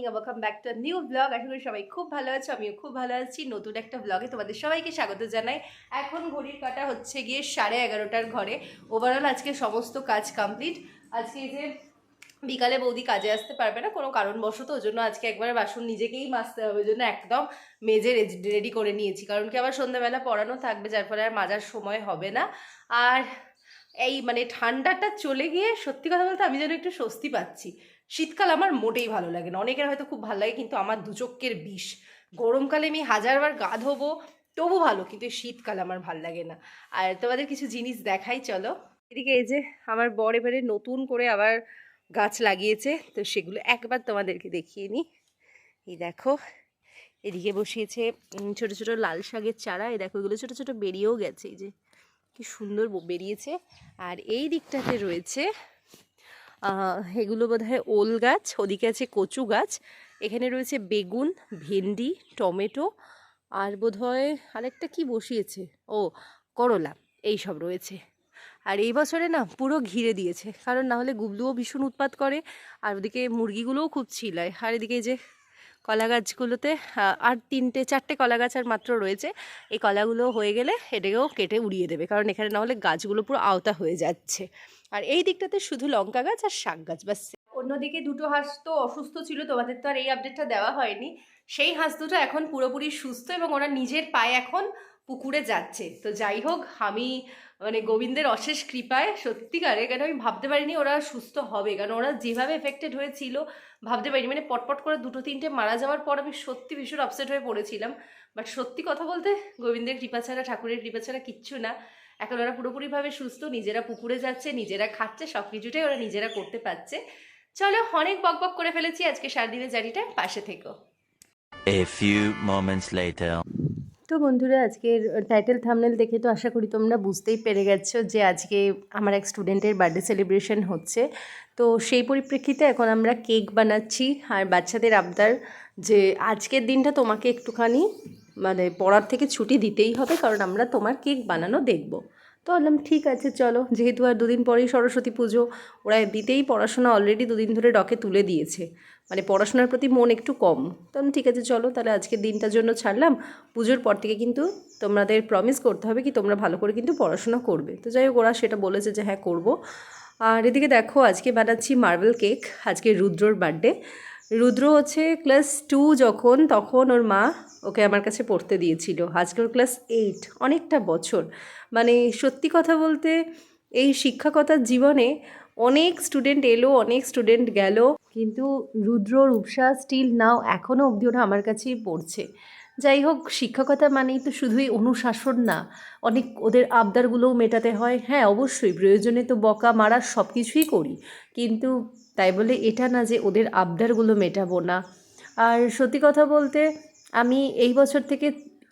Morning welcome back to new blog আশা করি সবাই খুব ভালো আছো, আমিও খুব ভালো আছি। নতুন একটা ব্লগে তোমাদের সবাইকে স্বাগত জানাই। এখন ঘড়ির কাটা হচ্ছে গিয়ে সাড়ে এগারোটার ঘরে। ওভারঅল আজকে সমস্ত কাজ কমপ্লিট আজকে যে বিকালে বৌদি কাজে আসতে পারবে না কোনো কারণবশত, ওই জন্য আজকে একবারে বাসন নিজেকেই মাজতে হবে, ওই জন্য একদম মেজে রেডি করে নিয়েছি। কারণ কি আবার সন্ধ্যাবেলা পড়ানো থাকবে, যার ফলে আর মাজার সময় হবে না। আর এই মানে ঠান্ডাটা চলে গিয়ে সত্যি কথা বলতে আমি যেন একটু স্বস্তি পাচ্ছি। শীতকাল আমার মোটেই ভালো লাগে না। অনেকের হয়তো খুব ভালো লাগে, কিন্তু আমার দুচক্কের বিষ। গরমকালে আমি হাজারবার গা ধোবো তবু ভালো, কিন্তু শীতকাল আমার ভালো লাগে না। আর তোমাদের কিছু জিনিস দেখাই, চলো। এদিকে এই যে আমার বর এবারে নতুন করে আবার গাছ লাগিয়েছে, তো সেগুলো একবার তোমাদেরকে দেখিয়ে নিই। এই দেখো, এদিকে বসিয়েছে ছোট ছোট লাল শাকের চারা। এই দেখো, এগুলো ছোট ছোট বেরিয়েও গেছে, এই যে। কি সুন্দর বেরিয়েছে। আর এই দিকটাতে রয়েছে এগুলো বোধ হয় ওল গাছ, ওদিকে আছে কচু গাছ। এখানে রয়েছে বেগুন, ভেন্ডি, টমেটো আর বোধ হয় আরেকটা কী বসিয়েছে? ও, করলা এই সব রয়েছে। আর এই বছরে না পুরো ঘিরে দিয়েছে, কারণ না হলে গুবলুও ভীষণ উৎপাত করে আর ওদিকে মুরগিগুলোও খুব ছিলায়। আর এদিকে যে কলা গাছগুলোতে আর তিনটে, চারটে কলা গাছ আর মাত্র রয়েছে। এই কলাগুলো হয়ে গেলে এটাকেও কেটে উড়িয়ে দেবে, কারণ এখানে না হলে গাছগুলো পুরো আওতা হয়ে যাচ্ছে। আর এই দিকটাতে শুধু লঙ্কা গাছ আর শাক গাছ বাস অন্যদিকে দুটো হাঁস তো অসুস্থ ছিল, তোমাদের তো আর এই আপডেটটা দেওয়া হয়নি। সেই হাঁস দুটো এখন পুরোপুরি সুস্থ এবং ওরা নিজের পায়ে এখন পুকুরে যাচ্ছে। তো যাই হোক, আমি মানে গোবিন্দের অশেষ কৃপায় সত্যিকারে, কেন আমি ভাবতে পারিনি ওরা সুস্থ হবে। কারণ ওরা যেভাবে এফেক্টেড হয়েছিল, ভাবতে পারিনি। মানে পটপট করে দুটো তিনটে মারা যাওয়ার পর আমি সত্যি ভীষণ আপসেট হয়ে পড়েছিলাম। বাট সত্যি কথা বলতে গোবিন্দের কৃপা ছাড়া, ঠাকুরের কৃপা ছাড়া কিচ্ছু না। এখন ওরা পুরোপুরিভাবে সুস্থ, নিজেরা পুকুরে যাচ্ছে, নিজেরা খাচ্ছে সব কিছুটাই ওরা নিজেরা করতে পারছে। চলো, অনেক বক বক করে ফেলেছি। আজকে সারাদিনের জার্নিটা পাশে থেকো। A few moments later. তো বন্ধুরা, আজকের টাইটেল থামনেল দেখে তো আশা করি তোমরা বুঝতেই পেরে গেছো যে আজকে আমার এক স্টুডেন্টের বার্থডে সেলিব্রেশন হচ্ছে। তো সেই পরিপ্রেক্ষিতে এখন আমরা কেক বানাচ্ছি আর বাচ্চাদের আবদার যে আজকের দিনটা তোমাকে একটুখানি মানে পড়ার থেকে ছুটি দিতেই হবে, কারণ আমরা তোমার কেক বানানো দেখব। তো বললাম, ঠিক আছে, চলো। যেহেতু আর দুদিন পরেই সরস্বতী পুজো, ওরা এমনিতেই পড়াশোনা অলরেডি দুদিন ধরে ডকে তুলে দিয়েছে। মানে পড়াশোনার প্রতি মন একটু কম। তো আমি ঠিক আছে, চলো, তাহলে আজকের দিনটার জন্য ছাড়লাম। পুজোর পর থেকে কিন্তু তোমাদের প্রমিস করতে হবে কি তোমরা ভালো করে কিন্তু পড়াশোনা করবে। তো যাই হোক, ওরা সেটা বলেছে যে হ্যাঁ করব। আর এদিকে দেখো, আজকে বানাচ্ছি মার্বেল কেক আজকে রুদ্রর বার্থডে রুদ্র হচ্ছে ক্লাস টু যখন, তখন ওর মা ওকে আমার কাছে পড়তে দিয়েছিল। আজকে ওর ক্লাস এইট অনেকটা বছর। মানে সত্যি কথা বলতে এই শিক্ষকতার জীবনে অনেক স্টুডেন্ট এলো, অনেক স্টুডেন্ট গেল, কিন্তু রুদ্র রূপসা স্টিল নাও এখনও অবধি ওরা আমার কাছেই পড়ছে। যাই হোক, শিক্ষকতা মানেই তো শুধুই অনুশাসন না, অনেক ওদের আবদারগুলোও মেটাতে হয়। হ্যাঁ অবশ্যই প্রয়োজনে তো বকা মারা সব কিছুই করি, কিন্তু তাই বলে এটা না যে ওদের আবদারগুলো মেটাবো না। আর সত্যি কথা বলতে আমি এই বছর থেকে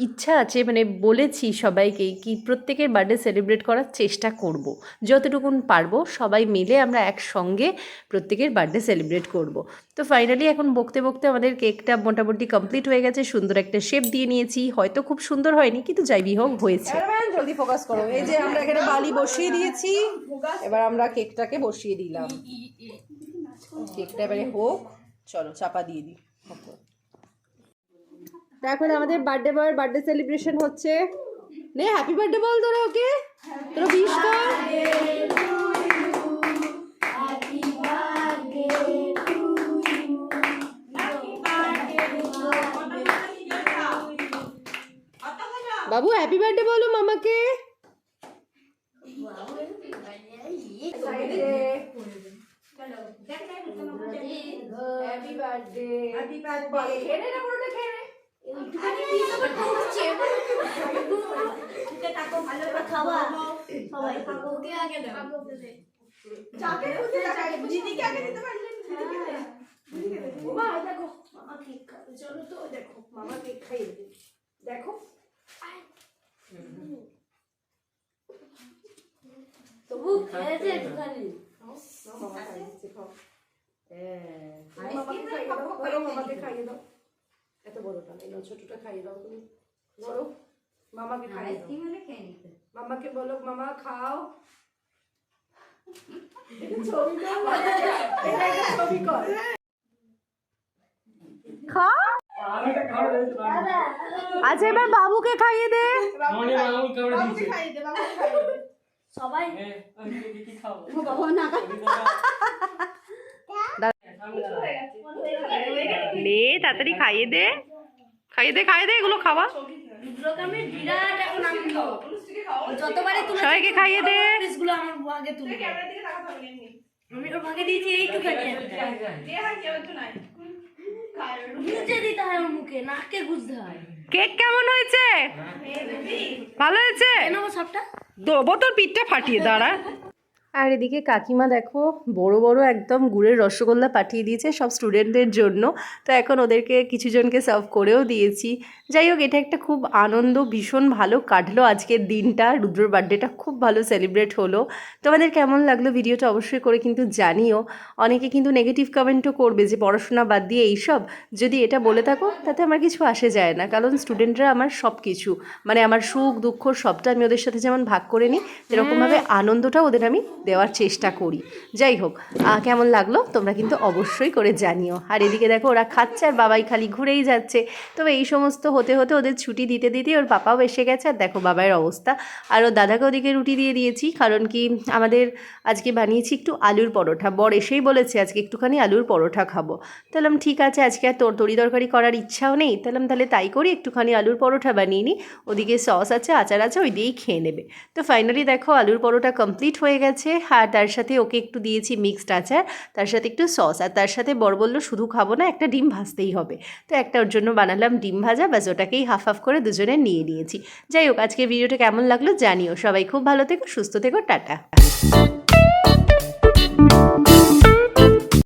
ইচ্ছা আছে মানে বলেছি সবাইকেই কি প্রত্যেকের বার্থডে সেলিব্রেট করার চেষ্টা করব। যতটুকুন পারব সবাই মিলে আমরা একসঙ্গে প্রত্যেকের বার্থডে সেলিব্রেট করব। তো ফাইনালি এখন বকতে বকতে আমাদের কেকটা মোটামুটি কমপ্লিট হয়ে গেছে, সুন্দর একটা শেপ দিয়ে নিয়েছি। হয়তো খুব সুন্দর হয়নি, কিন্তু যাই হোক হয়েছে। জলদি ফোকাস করো। এই যে আমরা এখানে বালি বসিয়ে দিয়েছি, এবার আমরা কেকটাকে বসিয়ে দিলাম। কেকটা এবারে হোক চলো চাপা দিয়ে দিই। তা এখন আমাদের বার্থডে বয়ের বার্থডে সেলিব্রেশন হচ্ছে। নে হ্যাপি বার্থডে বল তোরা ওকে। তোরা বিশ কর। বাবু হ্যাপি বার্থডে বলো মামাকে। হ্যাপি বার্থডে হ্যাপি বার্থডে খেয়ে না পুরোটা খেয়ে নে। মা, এই দেখো, মামা কেক খাবে। চলো তো, ওই দেখো, মামা কেক খাইয়ে দেবে। দেখো। তবু খেয়েছে একটুখানি। মামা খাইয়ে দিচ্ছে, খাও। তুমি মামাকে খাইয়ে দাও, মামাকে খাইয়ে দাও। এত বড়টা নেই, নাও, ছোটটা খাইয়ে দাও তুমি। বলো, মামাকে খাইয়ে দাও। মামাকে বলো মামা খাও এটা ছবি কর এটা একটা ছবি কর আচ্ছা এবার বাবুকে খাইয়ে দে সবাই নে তাড়াতাড়ি খাইয়ে দে। খাইয়ে দে খাইয়ে দে এগুলো খাওয়া। সবাইকে খাইয়ে দে। আমি ওর ভাগে দিয়েছি এইটুখানি গুঁজে দিতে হয় ওর মুখে নাকে গুজতে হয় কেক কেমন হয়েছে? ভালো হয়েছে? বোতল সবটা? দেবো তোর পিঠটা ফাটিয়ে দাঁড়া। আর এদিকে কাকিমা দেখো বড় বড় একদম গুড়ের রসগোল্লা পাঠিয়ে দিয়েছে সব স্টুডেন্টদের জন্য। তো এখন ওদেরকে কিছু জনকে সার্ভ করেও দিয়েছি। যাই হোক এটা একটা খুব আনন্দ ভীষণ ভালো কাটলো আজকের দিনটা। রুদ্রর বার্থডেটা খুব ভালো সেলিব্রেট হলো। তোমাদের কেমন লাগল ভিডিওটা অবশ্যই করে কিন্তু জানিও। অনেকে কিন্তু নেগেটিভ কমেন্টও করবে যে পড়াশোনা বাদ দিয়ে এইসব। যদি এটা বলে থাকো তাতে আমার কিছু আসে যায় না। কারণ স্টুডেন্টরা আমার সব কিছু মানে আমার সুখ দুঃখ সবটা আমি ওদের সাথে যেমন ভাগ করে নিই সেরকমভাবে আনন্দটাও ওদের আমি দেওয়ার চেষ্টা করি। যাই হোক কেমন লাগল? তোমরা কিন্তু অবশ্যই করে জানিও। আর এদিকে দেখো, ওরা খাচ্ছে আর বাবাই খালি ঘুরেই যাচ্ছে। তবে এই সমস্ত হতে হতে ওদের ছুটি দিতে দিতে ওর পাপাও এসে গেছে। আর দেখো বাবাইয়ের অবস্থা। আর ওর দাদাকে ওদিকে রুটি দিয়ে দিয়েছি, কারণ কি আমাদের আজকে বানিয়েছি একটু আলুর পরোটা বর এসেই বলেছে, আজকে একটুখানি আলুর পরোটা খাব। তাহলে ঠিক আছে, আজকে আর তোর তরি তরকারি করার ইচ্ছাও নেই। তাহলে তাহলে তাই করি, একটুখানি আলুর পরোটা বানিয়ে নিই ওদিকে সস আছে, আচার আছে, ওই দিয়েই খেয়ে নেবে। তো ফাইনালি দেখো, আলুর পরোটা কমপ্লিট হয়ে গেছে। আর তার সাথে ওকে একটু দিয়েছি মিক্সড আচার, তার সাথে একটু সস আর তার সাথে বর বলল, শুধু খাব না, একটা ডিম ভাজতেই হবে। তো একটা ওর জন্য বানালাম ডিম ভাজা, ব্যাস ওটাকেই হাফ হাফ করে দুজনে নিয়ে নিয়েছি। যাই হোক আজকে ভিডিওটা কেমন লাগল জানিও। সবাই খুব ভালো থেকো, সুস্থ থেকো, টাটা।